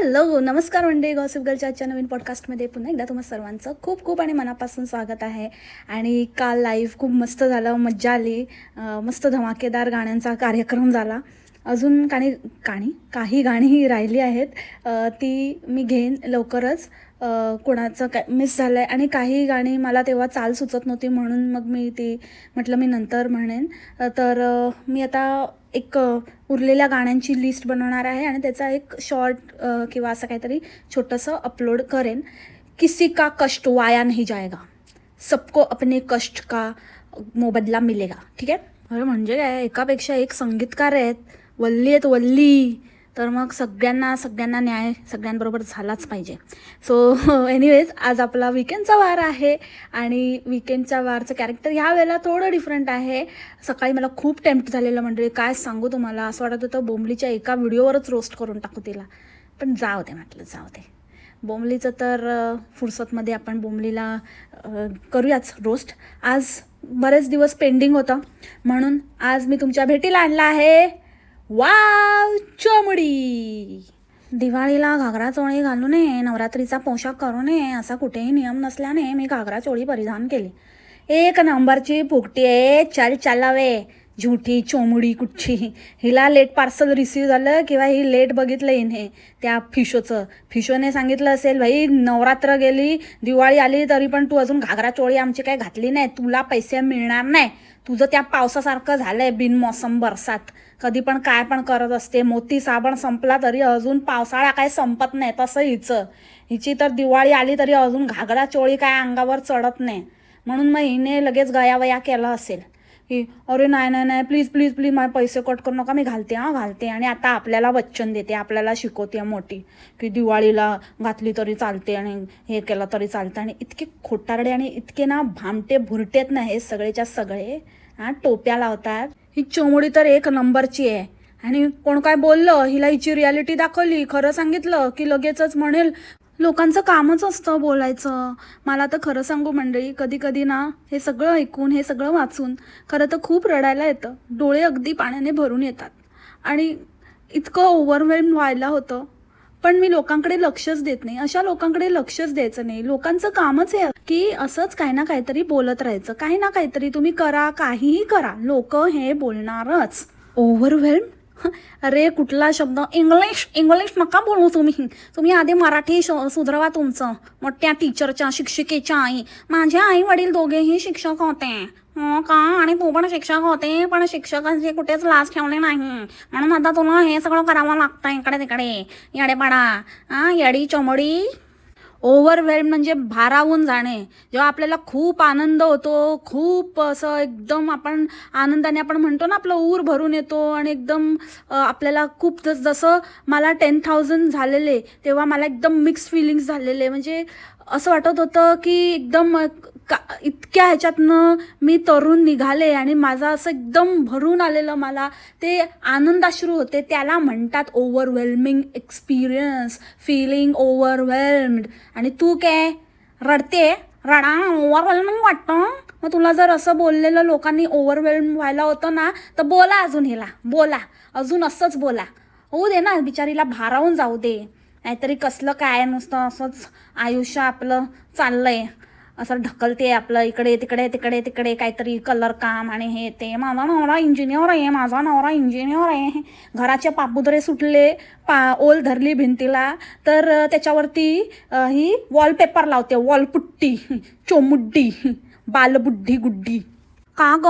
Hello नमस्कार मंडळी gossip गर्लच्या आजच्या नवीन पॉडकास्टमध्ये पुन्हा एकदा तुम्हा सर्वांचं खूप खूप आणि मनापासून स्वागत आहे. आणि काल लाईव्ह खूप मस्त झालं मज्जा आली. मस्त धमाकेदार गाण्यांचा कार्यक्रम झाला. अजून काही गाणी काही गाणी राहिली आहेत. ती मी घेईन लवकरच. कोणाचं काय मिस झालं आहे आणि काही गाणी मला तेव्हा चाल सुचत नव्हती म्हणून मग मी ती म्हटलं मी नंतर म्हणेन. तर मी आता एक उरलेल्या गाण्यांची लिस्ट बनवणार आहे आणि त्याचा एक शॉर्ट किंवा असं काहीतरी छोटंसं अपलोड करेन. किसी का कष्ट वाया नहीं जाएगा. सबको अपने कष्ट का मोबदला मिलेगा. ठीक आहे? अरे म्हणजे काय? एकापेक्षा एक संगीतकार आहेत. वल्ली आहेत वल्ली. तर मग सगळ्यांना सगळ्यांना न्याय सगळ्यांबरोबर झालाच पाहिजे. सो एनिवेज आज आपला विकेंडचा वार आहे आणि विकेंडच्या वारचं कॅरेक्टर ह्या वेळेला थोडं डिफरंट आहे. सकाळी मला खूप टेम्प्ट झालेलं म्हणजे काय सांगू तुम्हाला? असं वाटत होतं बोंबलीच्या एका व्हिडिओवरच रोस्ट करून टाकू तिला. पण जाऊ दे म्हटलं जाऊ दे. बोंबलीचं तर फुरसतमध्ये आपण बोंबलीला करूयाच रोस्ट आज बरेच दिवस पेंडिंग होतं. म्हणून आज मी तुमच्या भेटीला आणला आहे. वाव चोमडी. दिवाळीला घागरा चोळी घालू नये नवरात्रीचा पोशाख करू नये असा कुठेही नियम नसल्याने मी घागरा चोळी परिधान केली. एक नंबरची फुकटी आहे चल चालावे. झुठी चोमडी कुठची. हिला लेट पार्सल रिसीव झालं किंवा ही लेट बघितलं हिने. त्या फिशोचं. फिशोने सांगितलं असेल भाई नवरात्र गेली दिवाळी आली तरी पण तू अजून घागरा चोळी आमची काही घातली नाही. तुला पैसे मिळणार नाही. तुझं त्या पावसासारखं झालं आहे बिनमोसम बरसात. कधी पण काय पण करत असते. मोती साबण संपला तरी अजून पावसाळा काय संपत नाही तसं हिचं. हिची तर दिवाळी आली तरी अजून घागरा चोळी काय अंगावर चढत नाही. म्हणून मग हिने लगेच गयावया केलं असेल. की अरे नाही नाही नाही प्लीज प्लीज प्लीज माझे पैसे कट करू नका मी घालते हां घालते. आणि आता आपल्याला वचन देते आपल्याला शिकवते मोठी की दिवाळीला घातली तरी चालते आणि हे केलं तरी चालतं. आणि इतके खोटारडे आणि इतके ना भामटे भुरटेत ना हे सगळेच्या सगळे हां टोप्या लावतात. ही चोमडी तर एक नंबरची आहे. आणि कोण काय बोललं हिला हिची रियालिटी दाखवली खरं सांगितलं की लगेचच म्हणेल लोकांचं कामच असतं बोलायचं. मला तर खरं सांगू मंडळी कधी कधी ना हे सगळं ऐकून हे सगळं वाचून खरं तर खूप रडायला येतं. डोळे अगदी पाण्याने भरून येतात. आणि इतकं ओव्हरवेल्म व्हायला होतं. पण मी लोकांकडे लक्षच देत नाही. अशा लोकांकडे लक्षच द्यायचं नाही. लोकांचं कामच आहे की असंच काही ना काहीतरी बोलत राहायचं. काही ना काहीतरी तुम्ही करा काहीही करा. लोक हे बोलणारच. ओव्हरवेल्म अरे कुठला शब्द? इंग्लिश इंग्लिश नका बोलू तुम्ही. तुम्ही आधी मराठी श- सुधरवा तुमचं. मोठ्या टीचरच्या शिक्षिकेच्या आई. माझे आई वडील दोघेही शिक्षक होते. हो का? आणि तू पण शिक्षक होते पण शिक्षकांची कुठेच लाज ठेवले नाही. म्हणून आता तुला हे सगळं करावं लागतं इकडे तिकडे. येडेपाडा. हा येडी चोमडी? ओव्हरवेल्म म्हणजे भारावून जाणे. जेव्हा आपल्याला खूप आनंद होतो खूप असं एकदम आपण आनंदाने आपण म्हणतो ना आपलं ऊर भरून येतो आणि एकदम आपल्याला खूप जस जसं मला टेन थाउजंड झालेले तेव्हा मला एकदम मिक्स फिलिंग्स झालेले. म्हणजे असं वाटत होतं की एकदम का इतक्या ह्याच्यातनं मी तरुण निघाले आणि माझं असं एकदम भरून आलेलं मला ते आनंदाश्रू होते. त्याला म्हणतात ओव्हरवेल्मिंग एक्सपिरियन्स फिलिंग ओव्हरवेल्म्ड आणि तू काय रडते? रडा ओव्हरवेल्मिंग वाटतं मग तुला जर असं बोललेलं लोकांनी ओव्हरवेल्म व्हायला होतं ना तर बोला अजून हिला बोला. अजून असंच बोला. होऊ दे ना बिचारीला भारावून जाऊ दे. नाहीतरी कसलं काय नुसतं असंच आयुष्य आपलं चाललं आहे असं ढकलते आपलं इकडे तिकडे तिकडे तिकडे काहीतरी कलर काम आणि हे ते. माझा नवरा इंजिनियर आहे माझा नवरा इंजिनियर आहे. घराचे पापुदरे सुटले पा ओल धरली भिंतीला. तर त्याच्यावरती ही वॉलपेपर लावते. वॉलपुट्टी चोमुड्डी बालबुड्डी गुड्डी. का ग?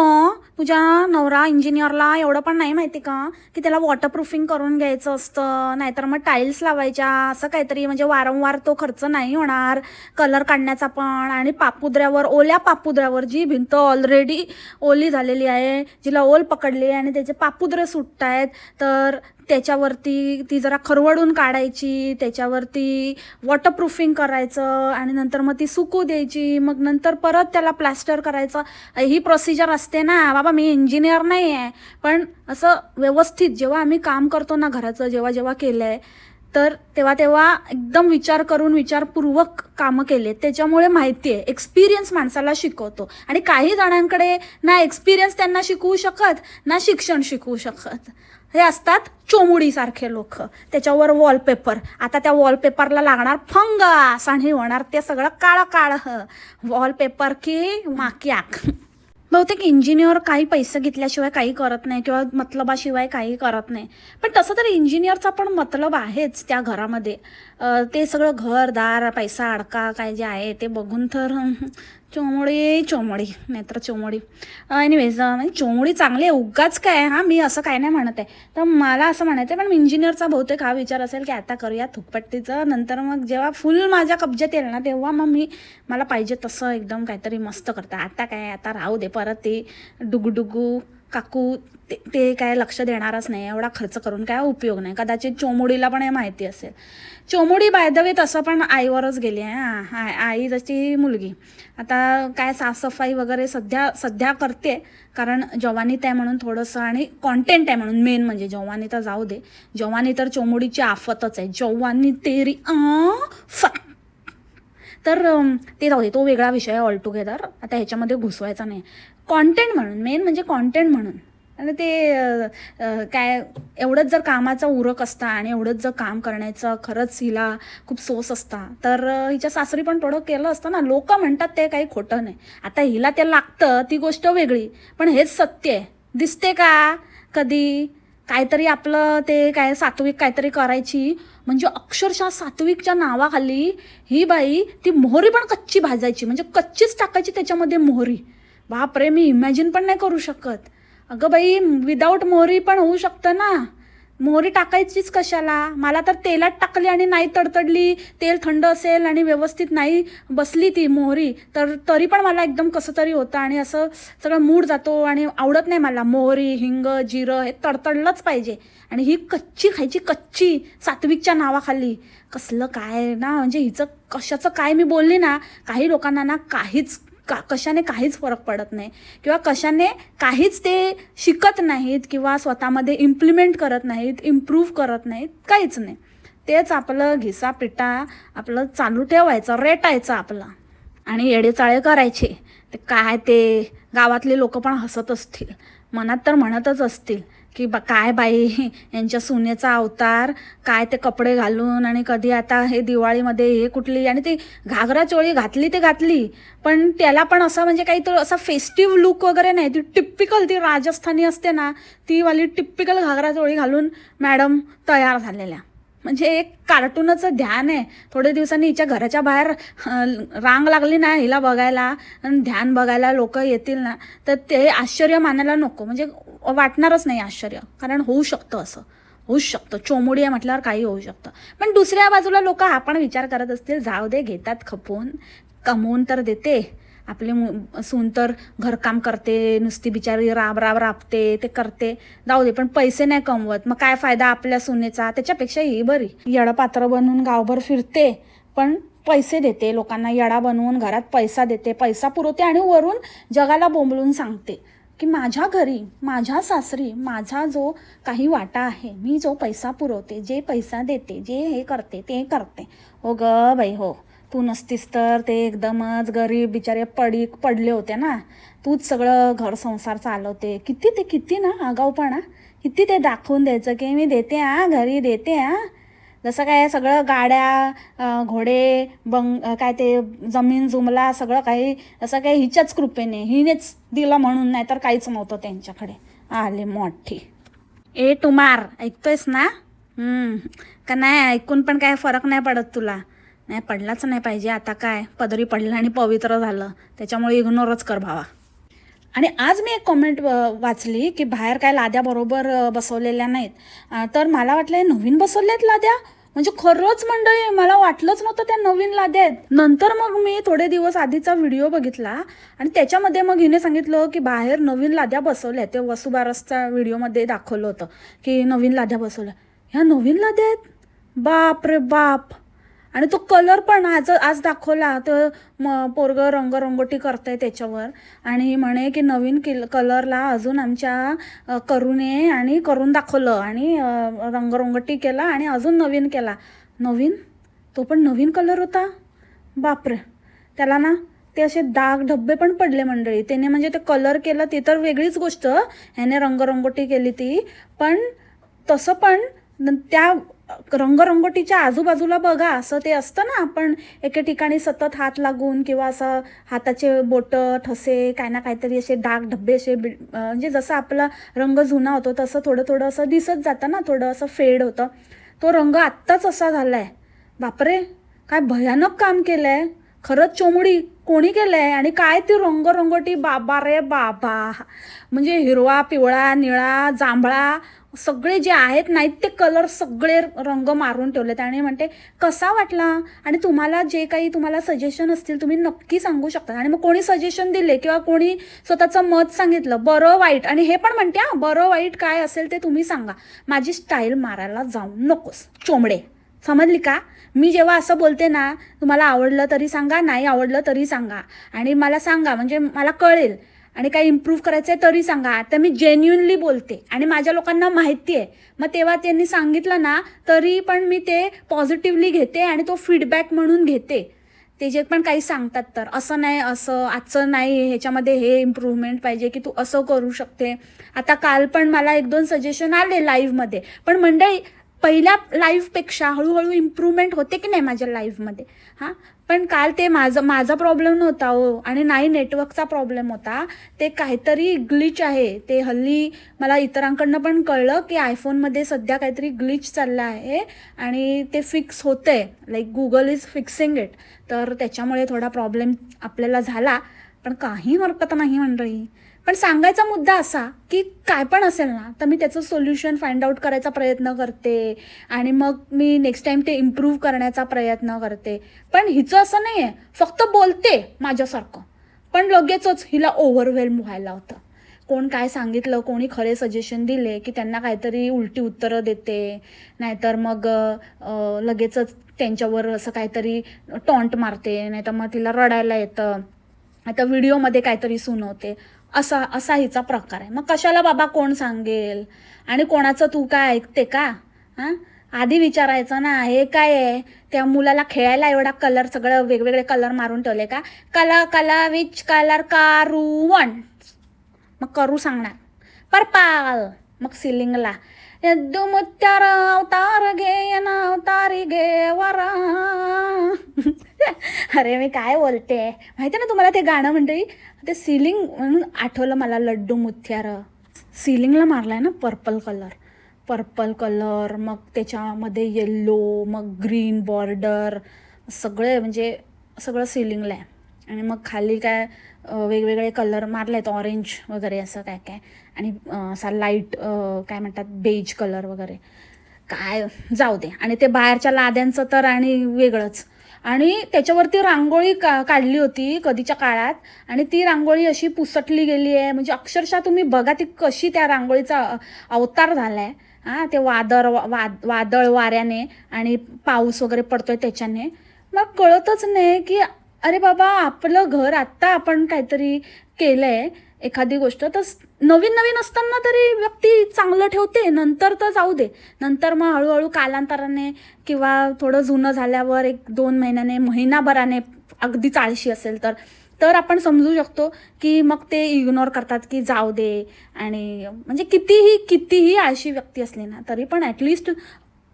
तुझ्या नवरा इंजिनियरला एवढं पण नाही माहिती का? की त्याला वॉटरप्रूफिंग करून घ्यायचं असतं नाहीतर मग टाईल्स लावायच्या असं काहीतरी. म्हणजे वारंवार तो खर्च नाही होणार. कलर काढण्याचा पण. आणि पापुद्र्यावर ओल्या पापुद्र्यावर जी भिंत ऑलरेडी ओली झालेली आहे जिला ओल पकडली आहे आणि त्याचे पापुद्रे सुटत आहेत तर त्याच्यावरती ती जरा खरवडून काढायची त्याच्यावरती वॉटरप्रूफिंग करायचं आणि नंतर मग ती सुकू द्यायची. मग नंतर परत त्याला प्लॅस्टर करायचं. ही प्रोसिजर असते ना. बाबा मी इंजिनियर नाही आहे पण असं व्यवस्थित जेव्हा आम्ही काम करतो ना घराचं जेव्हा जेव्हा केलं आहे तर तेव्हा तेव्हा एकदम विचार करून विचारपूर्वक कामं केले त्याच्यामुळे माहिती आहे एक्सपिरियन्स माणसाला शिकवतो. आणि काही जणांकडे ना एक्सपिरियन्स त्यांना शिकवू शकत ना शिक्षण शिकवू शकत. हे असतात चोमुडीसारखे लोक. त्याच्यावर वॉलपेपर आता त्या वॉलपेपरला लागणार फंगस आणि होणार ते सगळं काळं काळं वॉलपेपर की माक्याक. बहुतेक इंजिनियर काही पैसे घेतल्याशिवाय काही करत नाही किंवा मतलबाशिवाय काही करत नाही. पण तसं तर इंजिनियरचा पण मतलब आहेच त्या घरामध्ये. ते सगळं घरदार पैसा अडका काय जे आहे ते बघून तर चोमोडी चोमोडी नाहीतर चोमोडी एनिवेज म्हणजे चोमोडी चांगली आहे उगाच काय हां मी असं काय नाही म्हणत आहे. तर मला असं म्हणायचं आहे पण इंजिनियरचा बहुतेक हा विचार असेल की आता करूया थुकपट्टीचं. नंतर मग जेव्हा फुल माझ्या कब्जात येईल ना तेव्हा मग मी मला पाहिजे तसं एकदम काहीतरी मस्त करता. आता काय आता राहू दे परत ते डुगडुगू काकू ते ते काय लक्ष देणारच नाही एवढा खर्च करून काय उपयोग नाही. कदाचित चोमुडीला पण हे माहिती असेल. चोमुडी बायदवे तसं पण आईवरच गेली आहे हां आई जशी मुलगी. आता काय साफसफाई वगैरे सध्या सध्या करते कारण जवानीत आहे म्हणून थोडंसं आणि कॉन्टेंट आहे म्हणून मेन म्हणजे जवानी तर जाऊ दे. जवानी तर चोमुडीची आफतच आहे. जवानी तेरी फ तर ते जाऊ दे तो वेगळा विषय आहे ऑल टुगेदर आता ह्याच्यामध्ये घुसवायचा नाही. कॉन्टेंट म्हणून मेन म्हणजे कॉन्टेंट म्हणून. आणि ते काय एवढंच जर कामाचा उरक असता आणि एवढंच जर काम करण्याचं खरंच हिला खूप सोस असता तर हिच्या सासरी पण थोडं केलं असतं ना. लोक म्हणतात ते काही खोटं नाही. आता हिला ते लागतं ती गोष्ट वेगळी. पण हेच सत्य आहे. दिसते का कधी काहीतरी आपलं ते काय सात्विक काहीतरी करायची? म्हणजे अक्षरशः सात्विकच्या नावाखाली ही बाई ती मोहरी पण कच्ची भाजायची. म्हणजे कच्चीच टाकायची त्याच्यामध्ये मोहरी. बापरे मी इमॅजिन पण नाही करू शकत. अगं बाई विदाऊट मोहरी पण होऊ शकतं ना. मोहरी टाकायचीच कशाला? मला तर तेलात टाकली आणि नाही तडतडली. तेल थंड असेल आणि व्यवस्थित नाही बसली ती मोहरी तर तरी पण मला एकदम कसं तरी होतं आणि असं सगळं मूड जातो आणि आवडत नाही मला. मोहरी हिंग जिरं हे तडतडलंच पाहिजे. आणि ही कच्ची खायची कच्ची सात्विकच्या नावाखाली. कसलं काय ना म्हणजे हिचं कशाचं काय मी बोलली ना काही लोकांना ना काहीच का कशाने काहीच फरक पडत नाही. किंवा कशाने काहीच ते शिकत नाहीत किंवा स्वतःमध्ये इम्प्लिमेंट करत नाहीत इम्प्रूव्ह करत नाहीत काहीच नाही. तेच आपलं घिसा पिटा आपलं चालू ठेवायचं रेटायचं आपलं. आणि येडेचाळे करायचे. ते काय ते गावातले लोक पण हसत असतील. मनात तर म्हणतच असतील. की बा काय बाई यांच्या सुनेचा अवतार काय ते कपडे घालून आणि कधी आता हे दिवाळीमध्ये हे कुठली आणि ती घागरा चोळी घातली ते घातली. पण त्याला पण असं म्हणजे काही तर असा फेस्टिव्ह लुक वगैरे नाही. ती टिप्पिकल ती राजस्थानी असते ना ती वाली टिप्पिकल घागरा चोळी घालून मॅडम तयार झालेल्या. म्हणजे एक कार्टूनचं ध्यान आहे. थोड्या दिवसांनी हिच्या घराच्या बाहेर रांग लागली ना हिला बघायला ध्यान बघायला लोक येतील ना तर ते आश्चर्य मानायला नको. म्हणजे वाटणारच नाही आश्चर्य. कारण होऊ शकतं असं. होऊच शकतं. चोमुडी आहे म्हटल्यावर काही होऊ शकतं. पण दुसऱ्या बाजूला लोक हा पण विचार करत असतील जाऊ दे घेतात खपून. कमवून तर देते. आपले मु सून तर घरकाम करते नुसती बिचारी राब राब राबते ते करते. जाऊ दे पण पैसे नाही कमवत. मग काय फायदा आपल्या सुनेचा? त्याच्यापेक्षा ही बरी येडपात्र बनवून गावभर फिरते पण पैसे देते लोकांना. येडा बनवून घरात पैसा देते. पैसा पुरवते आणि वरून जगाला बोंबलून सांगते की माझ्या घरी माझ्या सासरी माझा जो काही वाटा आहे मी जो पैसा पुरवते जे पैसा देते जे हे करते ते करते. हो ग बाई हो. तू नसतीस तर ते एकदमच गरीब बिचारे पडी पडले होते ना. तूच सगळं घर संसार चालवते. किती ते किती ना आगाऊपणा किती ते दाखवून द्यायचं की मी देते हा घरी देते हा. जसं काय सगळं गाड्या घोडे बंग काय ते जमीन जुमला सगळं काही असं काही हिच्याच कृपेने हिनेच दिलं म्हणून नाही तर काहीच नव्हतं त्यांच्याकडे. आले मोठी. ए तुमार ऐकतोयस ना? का नाही ऐकून पण काय फरक नाही पडत तुला. नाही पडलाच नाही पाहिजे. आता काय? पदरी पडलं आणि पवित्र झालं. त्याच्यामुळे इग्नोरच कर भावा. आणि आज मी एक कॉमेंट वाचली की बाहेर काय लाद्या बरोबर बसवलेल्या नाहीत. तर मला वाटलं हे नवीन बसवल्यात लाद्या? म्हणजे खरंच मंडळी मला वाटलंच नव्हतं त्या नवीन लाद्या आहेत. नंतर मग मी थोडे दिवस आधीचा व्हिडिओ बघितला आणि त्याच्यामध्ये मग हिने सांगितलं की बाहेर नवीन लाद्या बसवल्या ते वसुबारसच्या व्हिडिओमध्ये दाखवलं होतं की नवीन लाद्या बसवल्या. ह्या नवीन लाद्या आहेत? बाप रे बाप. आणि तो कलर पण आज आज दाखवला तर म पोरगं रंगरंगोटी करतंय त्याच्यावर. आणि म्हणे की नवीन किल कलरला अजून आमच्या करुने करूने आणि करून दाखवलं आणि रंगरंगोटी केला आणि अजून नवीन केला. नवीन? तो पण नवीन कलर होता? बापरे. त्याला ना ते असे डाग ढब्बे पण पडले मंडळी. त्याने म्हणजे ते कलर केलं ती तर वेगळीच गोष्ट. ह्याने रंगरंगोटी केली ती. पण तसं पण न- त्या रंगरंगोटीच्या आजूबाजूला बघा असं ते असतं ना आपण एके ठिकाणी सतत हात लागून किंवा असं हाताचे बोटं ठसे काय ना काहीतरी असे डाग ढब्बे असे म्हणजे जसं आपला रंग जुना होतो तसं थोडं थोडं असं दिसत जातं ना थोडं असं फेड होतं. तो रंग आत्ताच असा झाला आहे बापरे काय भयानक काम केलं आहे खरंच चोमडी कोणी केलं आहे आणि काय ती रंगरंगोटी? बाबा रे बाबा. म्हणजे हिरवा पिवळा निळा जांभळा सगळे जे आहेत नाहीत ते कलर सगळे रंग मारून ठेवलेत. आणि म्हणते कसा वाटला? आणि तुम्हाला जे काही तुम्हाला सजेशन असतील तुम्ही नक्की सांगू शकता. आणि मग कोणी सजेशन दिले किंवा कोणी स्वतःचं मत सांगितलं बरं वाईट. आणि हे पण म्हणते हां बरं वाईट काय असेल ते तुम्ही सांगा. माझी स्टाईल मारायला जाऊ नकोस. चोमडे समजली का? मी जेव्हा असं बोलते ना तुम्हाला आवडलं तरी सांगा नाही आवडलं तरी सांगा. आणि मला सांगा म्हणजे मला कळेल. आणि काय इम्प्रूव्ह करायचं आहे तरी सांगा. आता मी जेन्युनली बोलते आणि माझ्या लोकांना माहिती आहे. मग तेव्हा त्यांनी सांगितलं ना तरी पण मी ते पॉझिटिव्हली घेते आणि तो फीडबॅक म्हणून घेते. ते जे पण काही सांगतात तर असं नाही असं आजचं नाही ह्याच्यामध्ये हे इम्प्रूव्हमेंट पाहिजे की तू असं करू शकते. आता काल पण मला एक दोन सजेशन आले लाईव्हमध्ये पण मंडळी पहिल्या लाईफपेक्षा हळूहळू इम्प्रूव्हमेंट होते की नाही माझ्या लाईफमध्ये हां? पण काल ते माझं माझा प्रॉब्लेम नव्हता हो. आणि नाही नेटवर्कचा प्रॉब्लेम होता. ते काहीतरी ग्लिच आहे. ते हल्ली मला इतरांकडनं पण कळलं की आयफोनमध्ये सध्या काहीतरी ग्लिच चाललं आहे आणि ते फिक्स होतं आहे like Google is fixing it तर त्याच्यामुळे थोडा प्रॉब्लेम आपल्याला झाला. पण काही हरकत नाही मंडळी पण सांगायचा मुद्दा असा की काय पण असेल ना तर मी त्याचं सोल्युशन फाइंड आउट करायचा प्रयत्न करते आणि मग मी नेक्स्ट टाइम ते इम्प्रूव्ह करण्याचा प्रयत्न करते. पण हिचं असं नाही आहे फक्त बोलते माझ्यासारखं. पण लगेचच हिला ओव्हरवेल्म व्हायला होतं. कोण काय सांगितलं कोणी खरे सजेशन दिले की त्यांना काहीतरी उलटी उत्तरं देते. नाहीतर मग लगेचच त्यांच्यावर असं काहीतरी टॉन्ट मारते. नाहीतर मग तिला रडायला येतं. आता व्हिडिओमध्ये काहीतरी सुनवते. असा असा हिचा प्रकार आहे. मग कशाला बाबा कोण सांगेल? आणि कोणाचं तू काय ऐकते का? हां? आधी विचारायचं ना हे काय आहे? त्या मुलाला खेळायला एवढा कलर सगळं वेगवेगळे कलर मारून ठेवले का? कला कला विच कलर कारू वन. मग करू सांगणार. पर्पल. मग सिलिंगला. यद्दू अवतार घे ना अवतारी घे वरा. अरे मी काय बोलते? माहिती ना तुम्हाला ते गाणं म्हणते ते सिलिंग म्हणून आठवलं मला लड्डू मुथ्यार. सिलिंगला मारलाय ना पर्पल कलर पर्पल कलर मग त्याच्यामध्ये येल्लो मग ग्रीन बॉर्डर सगळे म्हणजे सगळं सिलिंगला आहे. आणि मग खाली काय वेगवेगळे कलर मारले आहेत ऑरेंज वगैरे असं काय काय. आणि असा लाइट काय म्हणतात बेज कलर वगैरे. काय जाऊ दे. आणि ते बाहेरच्या लाद्यांचं तर आणि वेगळंच. आणि त्याच्यावरती रांगोळी का काढली होती कधीच्या काळात. आणि ती रांगोळी अशी पुसटली गेली आहे. म्हणजे अक्षरशः तुम्ही बघा ती कशी त्या रांगोळीचा अवतार झाला आहे हां ते वादळ वा वादळ वाऱ्याने आणि पाऊस वगैरे पडतोय त्याच्याने. मग कळतच नाही की अरे बाबा आपलं घर आत्ता आपण काहीतरी केलं आहे एखादी गोष्ट. तर नवीन नवीन असताना तरी व्यक्ती चांगलं ठेवते नंतर तर जाऊ दे. नंतर मग हळूहळू कालांतराने किंवा थोडं जुनं झाल्यावर एक दोन महिन्याने महिनाभराने अगदी चाळशी असेल तर तर आपण समजू शकतो की मग ते इग्नोर करतात की जाऊ दे. आणि म्हणजे कितीही कितीही आळशी व्यक्ती असली ना तरी पण ॲटलिस्ट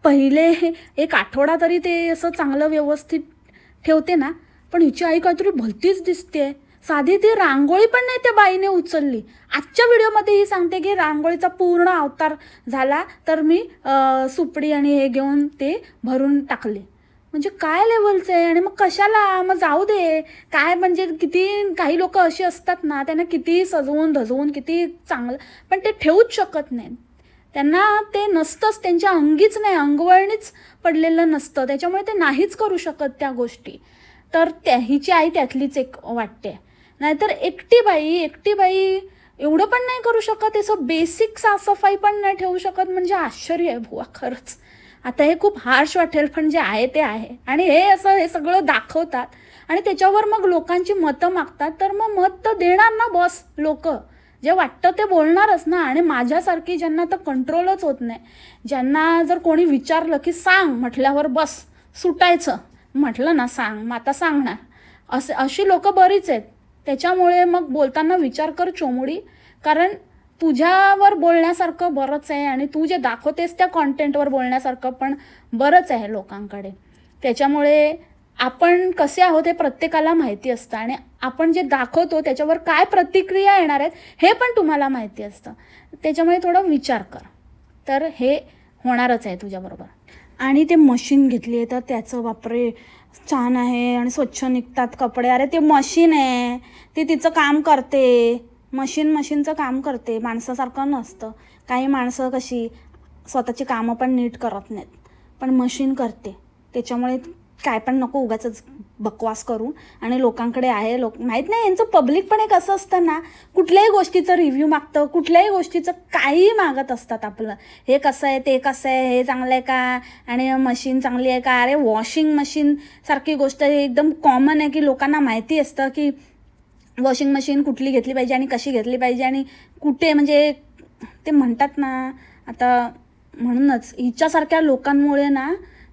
पहिले एक आठवडा तरी ते असं चांगलं व्यवस्थित ठेवते ना. पण हिची आई काहीतरी भलतीच दिसते साधी ती रांगोळी पण नाही त्या बाईने उचलली. आजच्या व्हिडिओमध्ये ही सांगते की रांगोळीचा पूर्ण अवतार झाला तर मी सुपडी आणि हे घेऊन ते भरून टाकले. म्हणजे काय लेवलचं आहे आणि मग कशाला? मग जाऊ दे. काय म्हणजे किती काही लोक अशी असतात ना त्यांना किती सजवून धजवून किती चांगलं पण ते ठेवूच शकत नाहीत. त्यांना ते नसतंच त्यांच्या अंगीच नाही अंगवळणीच पडलेलं नसतं. त्याच्यामुळे ते नाहीच करू शकत त्या गोष्टी. तर त्या हिची आई त्यातलीच एक वाटते. नाहीतर एकटी बाई एकटी बाई एवढं पण नाही करू शकत असं बेसिक साफसफाई पण नाही ठेवू शकत म्हणजे आश्चर्य आहे बुवा खरंच. आता हे खूप हार्श वाटेल पण जे आहे ते आहे. आणि हे असं हे सगळं दाखवतात. आणि त्याच्यावर मग लोकांची मतं मागतात तर मग मत तर देणार ना बॉस लोक. जे वाटतं ते बोलणारच ना आणि माझ्यासारखी ज्यांना तर कंट्रोलच होत नाही. ज्यांना जर कोणी विचारलं की सांग म्हटल्यावर बस सुटायचं. म्हटलं ना सांग मग आता सांगणार. असे अशी लोक बरीच आहेत. त्याच्यामुळे मग बोलताना विचार कर चोमुडी. कारण तुझ्यावर बोलण्यासारखं बरंच आहे आणि तू जे दाखवतेस त्या कॉन्टेंटवर बोलण्यासारखं पण बरंच आहे लोकांकडे. त्याच्यामुळे आपण कसे आहोत हे प्रत्येकाला माहिती असतं आणि आपण जे दाखवतो त्याच्यावर काय प्रतिक्रिया येणार आहेत हे पण तुम्हाला माहिती असतं. त्याच्यामुळे थोडं विचार कर. तर हे होणारच आहे तुझ्याबरोबर. आणि ते मशीन घेतली आहे तर त्याचं बापरे छान आहे आणि स्वच्छ निघतात कपडे. अरे ते मशीन आहे. ती तिचं काम करते. मशीन मशीनचं काम करते. माणसासारखं नसतं. काही माणसं कशी स्वतःची कामं पण नीट करत नाहीत. पण मशीन करते. त्याच्यामुळे काय पण नको उगाच बकवास करून आणि लोकांकडे आहे लोक माहीत नाही यांचं पब्लिक पण एक असं असतं ना कुठल्याही गोष्टीचं रिव्ह्यू मागतं कुठल्याही गोष्टीचं काही मागत असतात आपलं. हे कसं आहे ते कसं आहे हे चांगलं आहे का? आणि मशीन चांगली आहे का? अरे वॉशिंग मशीन सारखी गोष्ट ही एकदम कॉमन आहे की लोकांना माहिती असतं की वॉशिंग मशीन कुठली घेतली पाहिजे आणि कशी घेतली पाहिजे आणि कुठे म्हणजे ते म्हणतात ना आता म्हणूनच हिच्यासारख्या लोकांमुळे ना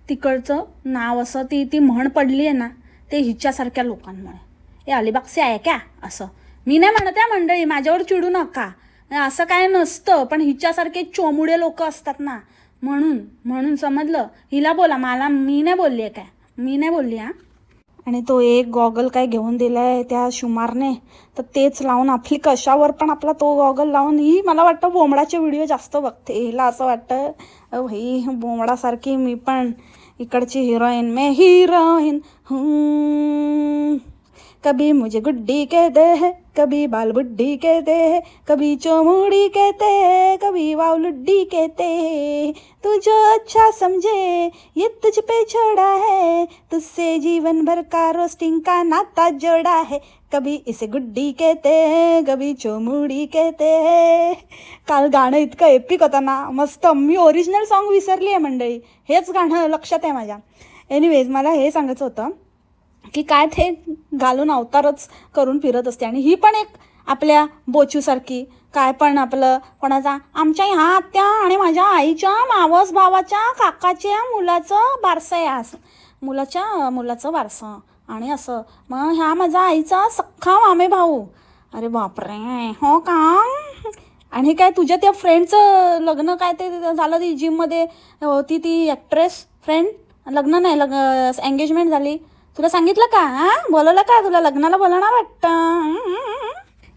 तिकडचं नाव असं ती ती म्हण पडली आहे ना ते हिच्यासारख्या लोकांमुळे. हे अलिबागचे आहे का? असं. मी नाही म्हणत आहे मंडळी माझ्यावर चिडू नका. असं काय नसतं पण हिच्यासारखे चोमुडे लोक असतात ना. म्हणून म्हणून समजलं. हिला बोला मला मी नाही बोलली आहे काय? मी नाही बोलली हां? आणि तो एक गॉगल काय घेऊन दिलाय त्या शुमारने. तर तेच लावून आपली कशावर पण आपला तो गॉगल लावून ही मला वाटतं बोमडाचे व्हिडिओ जास्त बघते. हिला असं वाटतं भाई बोमडासारखी मी पण इकडची हिरोईन मे हिरोईन हूं कभी मुझे गुड्डी कहते हैं, कभी बाल बुड्ढी कहते हैं, कभी चोमुड़ी कहते हैं, कभी वावलुड्डी कहते हैं। तू जो अच्छा समझे, ये तुझ पे छोड़ा है। तुझसे जीवन भर का रोस्टिंग का नाता जोड़ा है। कभी इसे गुड्डी कहते हैं, कभी चोमुडी कहते हैं। काल गाणं इतकं एपिक होतं ना, मस्त. मी ओरिजिनल सॉन्ग विसरली आहे मंडळी. हेच गाणं लक्षात आहे माझ्या. एनिवेज मला हे सांगायचं होतं की काय ते घालून अवतारच करून फिरत असते. आणि ही पण एक आपल्या बोचूसारखी काय पण आपलं कोणाचा आमच्या ह्या आत्या आणि माझ्या आईच्या मावस भावाच्या काकाच्या मुलाचं बारसं आहे असं. मुलाच्या मुलाचं बारसं. आणि असं मग ह्या माझ्या आईचा सख्खा मामे भाऊ. अरे बापरे हो का? आणि काय तुझ्या त्या फ्रेंडचं लग्न काय ते झालं ती जिममध्ये होती ती ॲक्ट्रेस फ्रेंड लग्न नाही लग एंगेजमेंट झाली. तुला सांगितलं का? हां? बोलवलं का? तुला लग्नाला बोलवणार वाटतं?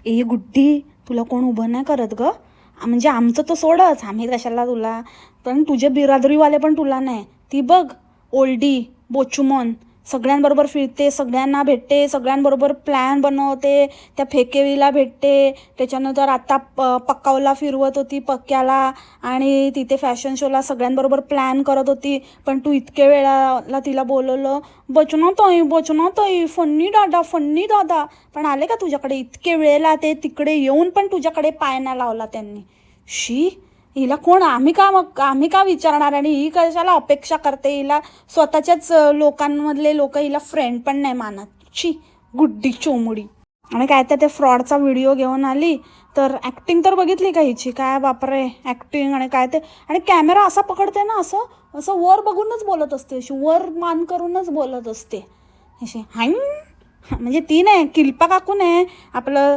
ए गुड्डी तुला कोण उभं नाही करत ग? म्हणजे आमचं तर सोडच आम्ही कशाला तुला? पण तुझे बिरादरीवाले पण तुला नाही. ती बघ ओल्डी बोचुमॉन. सगळ्यांबरोबर फिरते सगळ्यांना भेटते सगळ्यांबरोबर प्लॅन बनवते त्या फेकेवीला भेटते. त्याच्यानंतर आता प पक्कावला फिरवत होती पक्क्याला आणि तिथे फॅशन शोला सगळ्यांबरोबर प्लॅन करत होती. पण तू इतके वेळाला तिला बोलवलं बचना ताई बचना ताई फन्नी दादा फन्नी दादा. पण आले का तुझ्याकडे? इतके वेळेला ते तिकडे येऊन पण तुझ्याकडे पाय नाही लावला त्यांनी. शी हिला कोण? आम्ही का मग आम्ही का विचारणार? आणि ही कशाला अपेक्षा करते? हिला स्वतःच्याच लोकांमधले लोक हिला फ्रेंड पण नाही मानत. शी गुड्डी चोमुडी. आणि काय तर ते फ्रॉडचा व्हिडिओ घेऊन आली. तर ॲक्टिंग तर बघितली का हिची? काय बापरे ॲक्टिंग आणि काय ते? आणि कॅमेरा असा पकडते ना असं असं वर बघूनच बोलत असते. अशी वर मान करूनच बोलत असते. अशी हाय म्हणजे ती नाही किल्पा काकू नाही. आपलं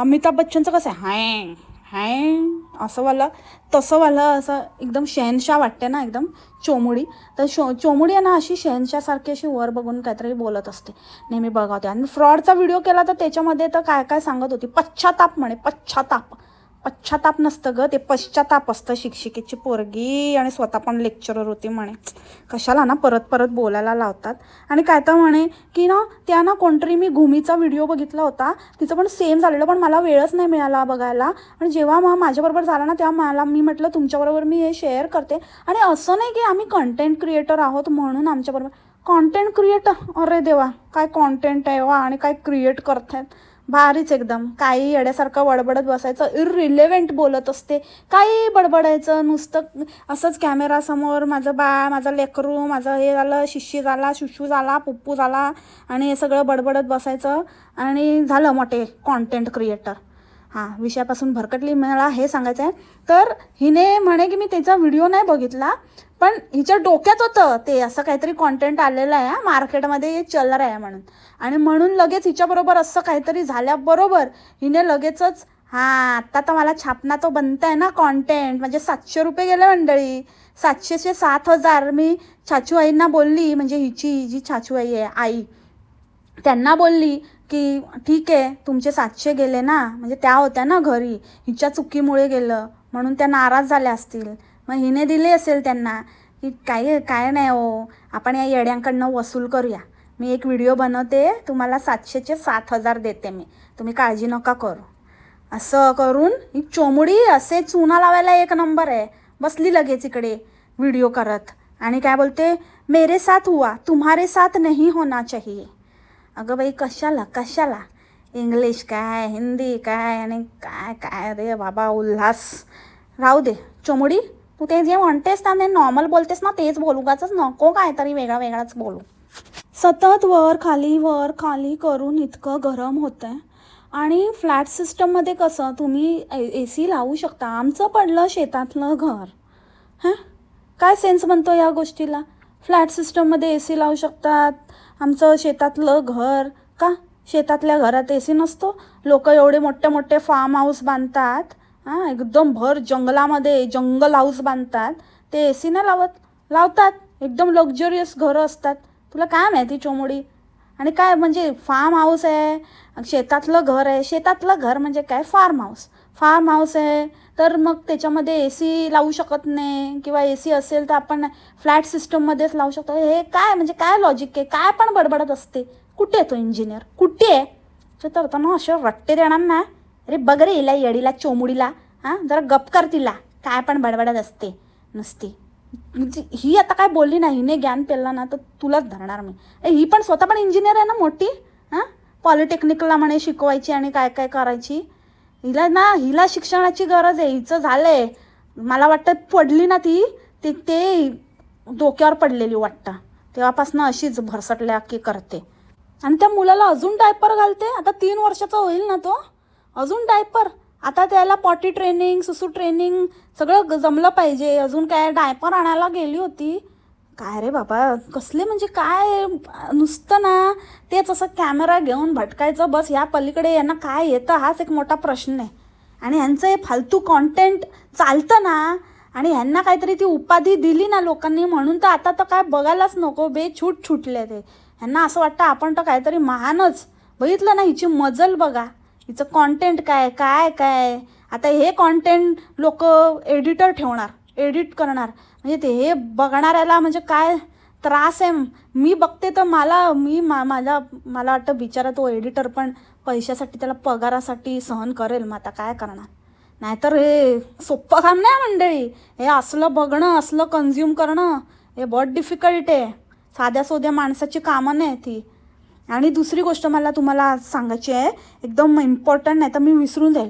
अमिताभ बच्चनचं कसं आहे? हाय हाय. असं तसंवालं असं एकदम शहनशाह वाटते ना एकदम चोमुडी. तर शो चोमुडी आहे ना अशी शहनशाहसारखी अशी वर बघून काहीतरी बोलत असते. नेहमी बघावते. आणि फ्रॉडचा व्हिडिओ केला तर त्याच्यामध्ये तर काय काय सांगत होती? पश्चाताप म्हणे पश्चाताप. पश्चाताप नसतं ग ते पश्चाताप असतं शिक्षिकेची पोरगी आणि स्वतः पण लेक्चरर होती म्हणे. कशाला ना परत परत बोलायला लावतात. आणि काय तर म्हणे की ना त्या ना कोणतरी मी घुमीचा व्हिडिओ बघितला होता. तिचं पण सेम झालेलं पण मला वेळच नाही मिळाला बघायला. आणि जेव्हा मग माझ्याबरोबर झाला ना तेव्हा मला मी म्हटलं तुमच्याबरोबर मी हे शेअर करते. आणि असं नाही की आम्ही कंटेंट क्रिएटर आहोत म्हणून आमच्याबरोबर. कॉन्टेंट क्रिएटर अरे देवा काय कॉन्टेंट आहे वा आणि काय क्रिएट करतायत. भारीच एकदम. काही येड्यासारखं बडबडत बसायचं इरिलेव्हेंट बोलत असते. काही बडबडायचं नुसतं असंच कॅमेरासमोर माझं बाळ माझं लेकरू माझं हे झालं शिष्य झाला शुशू झाला पुप्पू झाला आणि हे सगळं बडबडत बसायचं आणि झालं मोठे कॉन्टेंट क्रिएटर हां विषयापासून भरकटली. मला हे सांगायचं आहे तर हिने म्हणे की मी त्याचा व्हिडिओ नाही बघितला पण हिच्या डोक्यात होतं ते असं काहीतरी कॉन्टेंट आलेलं आहे मार्केटमध्ये हे चलर आहे म्हणून. आणि म्हणून लगेच हिच्याबरोबर असं काहीतरी झाल्याबरोबर हिने लगेचच हां आत्ता तर मला छापना तो बनत आहे ना कॉन्टेंट म्हणजे सातशे रुपये गेले मंडळी. सातशेचे सात हजार मी छाचू आईंना बोलली म्हणजे हिची जी छाचू आई आहे आई. त्यांना बोलली की ठीक आहे तुमचे सातशे गेले ना. म्हणजे त्या होत्या ना घरी. हिच्या चुकीमुळे गेलं. म्हणून त्या नाराज झाल्या असतील. मग हिने दिले असेल त्यांना की काय काय नाही हो आपण या येड्यांकडनं वसूल करूया. मी एक व्हिडिओ बनवते तुम्हाला सातशेचे सात हजार देते मी. तुम्ही काळजी नका करू. असं करून ही चोमडी असे चुना लावायला एक नंबर आहे. बसली लगेच इकडे व्हिडिओ करत. आणि काय बोलते मेरे साथ हुआ तुम्हारे साथ नाही होना चाहिए. अगं बाई कशाला कशाला? इंग्लिश काय हिंदी काय आणि काय काय रे बाबा उल्हास. राहू दे चोमडी. तू ते जे म्हणतेस ना ते नॉर्मल बोलतेस ना तेच बोलूगाच नको काय तरी वेगळा वेगळाच बोलू. सतत वर खाली वर खाली करून इतकं गरम होतं आहे आणि फ्लॅट सिस्टममध्ये कसं तुम्ही ए सी लावू शकता. आमचं पडलं शेतातलं घर. हां? काय सेन्स बनतो या गोष्टीला? फ्लॅट सिस्टममध्ये ए सी लावू शकतात. आमचं शेतातलं घर का? शेतातल्या घरात ए सी नसतो. लोक एवढे मोठे मोठे फार्म हाऊस बांधतात. हां एकदम भर जंगलामध्ये जंगल हाऊस बांधतात. ते ए सी नाही लावत लावतात. एकदम लक्झरियस घरं असतात. तुला काय माहिती चोमोडी? आणि काय म्हणजे फार्म हाऊस आहे शेतातलं घर आहे. शेतातलं घर म्हणजे काय? फार्म हाऊस फार्म हाऊस आहे. तर मग त्याच्यामध्ये ए सी लावू शकत नाही. किंवा ए सी असेल तर आपण फ्लॅट सिस्टममध्येच लावू शकतो. हे काय म्हणजे काय लॉजिक आहे? काय पण बडबडत असते. कुठे आहे तो इंजिनियर कुठे आहे? तर ना असे रट्टे देणार ना. अरे बघ रे हिला येडीला चोमुडीला हां जरा गप कर तिला. काय पण बडबडत असते नुसती. म्हणजे ही आता काय बोलली ना हिने ज्ञान पेलला ना तर तुलाच धरणार मी. ए, ही पण स्वतः पण इंजिनियर आहे ना मोठी? हां? पॉलिटेक्निकला म्हणे शिकवायची आणि काय काय करायची. हिला ना हिला शिक्षणाची गरज आहे हिचं झालंय. मला वाटतं पडली ना ती ते ते डोक्यावर पडलेली वाटतं. तेव्हापासून अशीच भरसटल्या की करते. आणि त्या मुलाला अजून डायपर घालते? आता तीन वर्षाचा होईल ना तो? अजून डायपर आता त्याला पॉटी ट्रेनिंग सुसू ट्रेनिंग सगळं ग- जमलं पाहिजे. अजून काय डायपर आणायला गेली होती. काय रे बाबा कसले म्हणजे काय? नुसतं ना तेच असं कॅमेरा घेऊन भटकायचं बस. या पलीकडे यांना काय येतं हाच एक मोठा प्रश्न आहे. आणि ह्यांचं हे फालतू कॉन्टेंट चालतं ना आणि ह्यांना काहीतरी ती उपाधी दिली ना लोकांनी म्हणून तर आता तर काय बघायलाच नको बे. छूट छुटले ते. ह्यांना असं वाटतं आपण तर काहीतरी महानच. बघितलं ना हिची मजल बघा. हिचं कॉन्टेंट काय काय काय? आता हे कॉन्टेंट लोक एडिटर ठेवणार एडिट करणार. म्हणजे ते हे बघणाऱ्याला म्हणजे काय त्रास आहे? मी बघते तर मला मी मा माझा मला वाटतं बिचारा तो एडिटर पण पैशासाठी त्याला पगारासाठी सहन करेल. मग आता काय करणार? नाहीतर हे सोपं काम नाही मंडळी. हे असलं बघणं असलं कन्झ्युम करणं हे बहुत डिफिकल्ट आहे. साध्या सोध्या माणसाची कामं नाही ती आणि दुसरी गोष्ट मला तुम्हाला सांगायची आहे एकदम इम्पॉर्टंट नाही तर मी विसरून जाईल.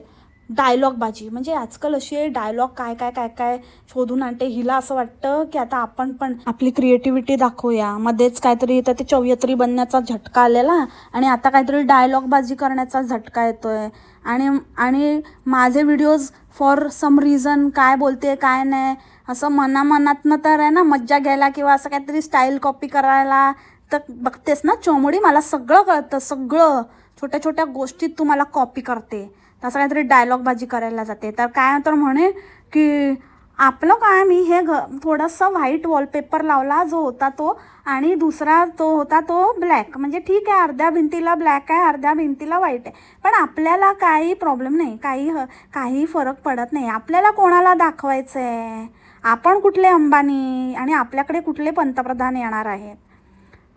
डायलॉग बाजी. म्हणजे आजकाल अशी आहे डायलॉग काय काय काय काय शोधून आणते. हिला असं वाटतं की आता आपण पण आपली क्रिएटिव्हिटी दाखवूया. मध्येच काहीतरी तर ते चौयत्री बनण्याचा झटका आलेला आणि आता काहीतरी डायलॉग बाजी करण्याचा झटका येतोय. आणि आणि माझे व्हिडिओज फॉर सम रिझन काय बोलते काय नाही असं मनामनातनं तर आहे ना मज्जा घ्यायला किंवा असं काहीतरी स्टाईल कॉपी करायला तर बघतेस ना चोमोडी मला सगळं कळतं सगळं. छोट्या छोट्या गोष्टीत तू मला कॉपी करते. तसं काहीतरी डायलॉगबाजी करायला जाते. तर काय तर म्हणे की आपलं काय मी हे घ थोडंसं व्हाईट वॉलपेपर लावला जो होता तो आणि दुसरा तो होता तो ब्लॅक म्हणजे ठीक आहे अर्ध्या भिंतीला ब्लॅक आहे अर्ध्या भिंतीला व्हाईट आहे. पण आपल्याला काही प्रॉब्लेम नाही. काही काही फरक पडत नाही. आपल्याला कोणाला दाखवायचं आहे आपण कुठले अंबानी आणि आपल्याकडे कुठले पंतप्रधान येणार आहेत?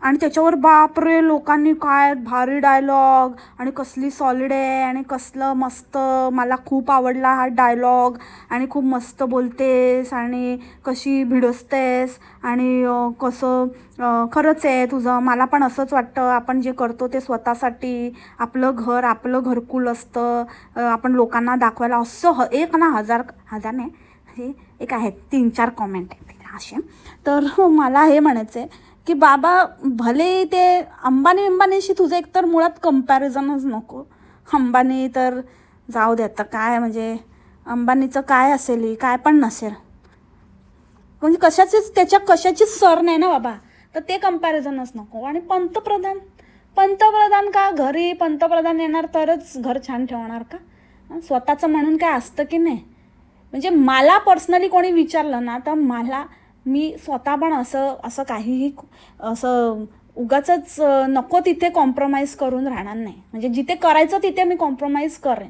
आणि त्याच्यावर बापरे लोकांनी काय भारी डायलॉग आणि कसली सॉलिड आहे आणि कसलं मस्त मला खूप आवडला हा डायलॉग आणि खूप मस्त बोलतेस आणि कशी भिडसतेस आणि कसं खरंच आहे तुझं. मला पण असंच वाटतं आपण जे करतो ते स्वतःसाठी आपलं घर आपलं घरकुल असतं. आपण लोकांना दाखवायला असं ह एक ना हजार हजार नाही हे एक आहेत तीन चार कॉमेंट आहेत असे. तर मला हे म्हणायचं आहे की बाबा भले ते अंबानी अंबानीशी तुझं एकतर मुळात कम्पॅरिझनच नको. अंबानी तर जाऊ दे आता काय म्हणजे अंबानीचं काय असेल ही, काय पण नसेल. म्हणजे कशाचीच त्याच्या कशाचीच सर नाही ना बाबा. तर ते कम्पॅरिझनच नको. आणि पंतप्रधान पंतप्रधान का घरी पंतप्रधान येणार तरच घर छान ठेवणार का? स्वतःचं म्हणून काय असतं की नाही? म्हणजे मला पर्सनली कोणी विचारलं ना तर मला मी स्वतः पण असं असं काहीही असं उगाच नको तिथे कॉम्प्रोमाइज करून राहणार नाही. म्हणजे जिथे करायचं तिथे मी कॉम्प्रोमाइज करेन.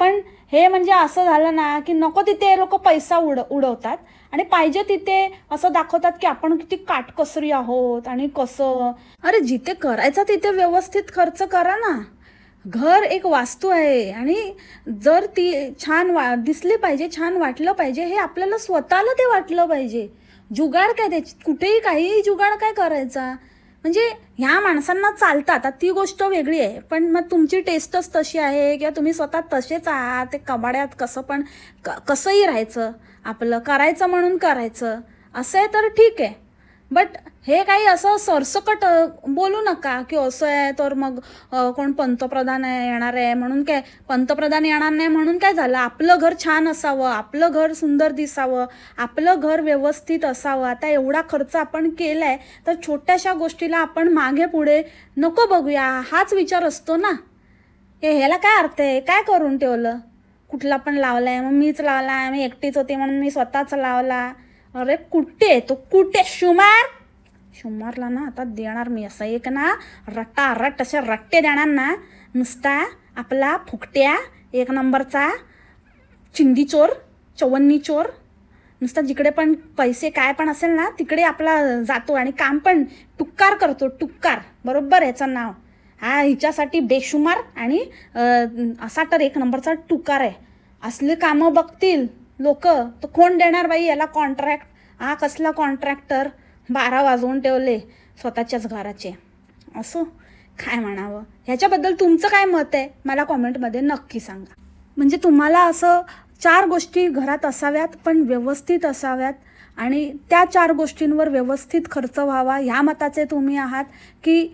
पण हे म्हणजे असं झालं ना की नको तिथे लोक पैसा उड उडवतात. आणि पाहिजे तिथे असं दाखवतात की आपण किती काटकसरी आहोत आणि कसं. अरे जिथे करायचं तिथे व्यवस्थित खर्च करा ना. घर एक वास्तू आहे आणि जर ती छान वा दिसली पाहिजे छान वाटलं पाहिजे हे आपल्याला स्वतःला ते वाटलं पाहिजे. जुगाड काय त्याची? कुठेही काहीही जुगाड काय करायचा? म्हणजे ह्या माणसांना चालतात आता ती गोष्ट वेगळी आहे. पण मग तुमची टेस्टच तशी आहे किंवा तुम्ही स्वतः तसेच आहात ते कबाड्यात कसं पण क कसंही राहायचं आपलं करायचं म्हणून करायचं असं आहे तर ठीक आहे. बट हे काही असं सरसकट बोलू नका की असं आहे तर मग कोण पंतप्रधान आहे येणार आहे म्हणून काय? पंतप्रधान येणार नाही म्हणून काय झालं? आपलं घर छान असावं आपलं घर सुंदर दिसावं आपलं घर व्यवस्थित असावं. आता एवढा खर्च आपण केलाय तर छोट्याशा गोष्टीला आपण मागे पुढे नको बघूया. हाच विचार असतो ना. हे ह्याला काय अर्थ आहे? काय करून ठेवलं? कुठला पण लावलाय मग मीच लावला मी एकटीच होती म्हणून मी स्वतःच लावला. अरे कुठे? तो कुठे? शुमार? शुमारला ना आता देणार मी असं एक ना. रट्टा रट असे रट्टे देणार ना. नुसता आपला फुकट्या एक नंबरचा चिंदी चोर चवन्नी चोर. नुसता जिकडे पण पैसे काय पण असेल ना तिकडे आपला जातो आणि काम पण टुक्कार करतो टुक्कार. बरोबर याचं नाव. हा हिच्यासाठी बेशुमार आणि असा तर एक नंबरचा टुकार आहे. असले कामं बघतील. लोक तर कोण देणार बाई? याला कॉन्ट्रॅक्ट हा कसला कॉन्ट्रॅक्टर बारा वाजवून ठेवले स्वतःच्याच घराचे. असो? काय म्हणावं? ह्याच्याबद्दल तुमचं काय मत आहे? मला कॉमेंटमध्ये नक्की सांगा. म्हणजे तुम्हाला असं चार गोष्टी घरात असाव्यात पण व्यवस्थित असाव्यात आणि त्या चार गोष्टींवर व्यवस्थित खर्च व्हावा. ह्या मताचे तुम्ही आहात की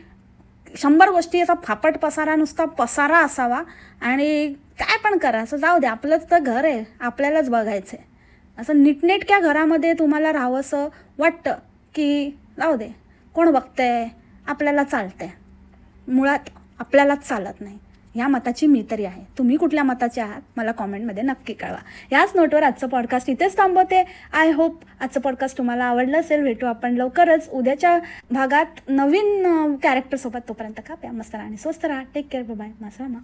शंभर गोष्टी असा फापट पसारा नुसता पसारा असावा आणि काय पण करा असं जाऊ दे. आपलंच तर घर आहे. आपल्यालाच बघायचं आहे असं नीटनेटक्या घरामध्ये तुम्हाला राहावंसं वाटतं की जाऊ दे. कोण बघतंय? आपल्याला चालतंय. मुळात आपल्यालाच चालत नाही. या मताची मी तरी आहे. तुम्ही कुठल्या मताचे आहात? मला कॉमेंटमध्ये नक्की कळवा. याच नोटवर आजचं पॉडकास्ट इथेच थांबवते. आय होप आजचं पॉडकास्ट तुम्हाला आवडलं असेल. भेटू आपण लवकरच. उद्याच्या भागात नवीन कॅरेक्टरसोबत तोपर्यंत का प्या मस्त राहा आणि स्वस्त राहा. Take care bye मासरामा